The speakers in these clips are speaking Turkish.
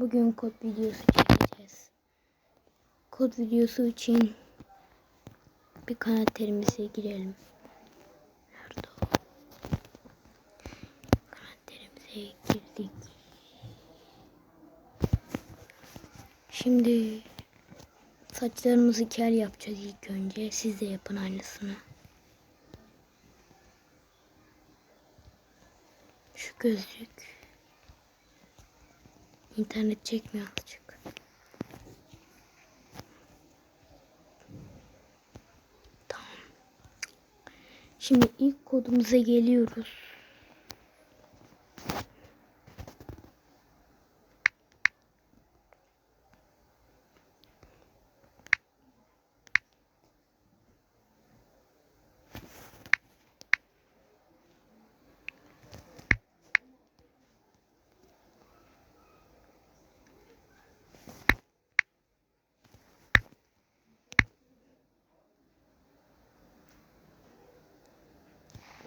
Bugün kod videosu çekeceğiz. Kod videosu için bir karakterimize girelim. Nerede o? Karakterimize girdik. Şimdi saçlarımızı kel yapacağız ilk önce. Siz de yapın aynısını. Şu gözlük. İnternet çekmiyor azıcık. Tamam. Şimdi ilk kodumuza geliyoruz.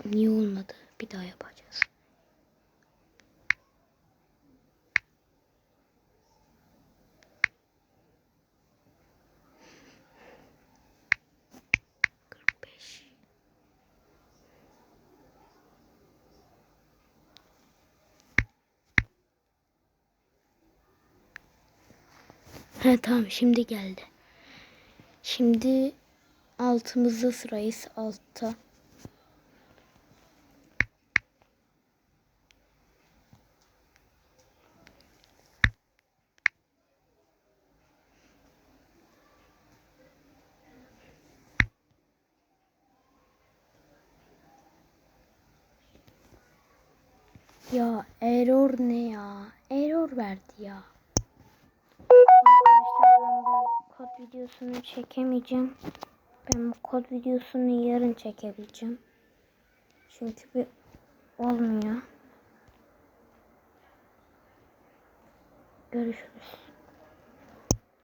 Niye olmadı? Bir daha yapacağız. He tamam şimdi geldi. Şimdi altımızda sırayız altta. Ya error ne ya? Error verdi ya. Arkadaşlar ben bu kod videosunu çekemeyeceğim. Ben bu kod videosunu yarın çekebileceğim. Çünkü bir olmuyor. Görüşürüz.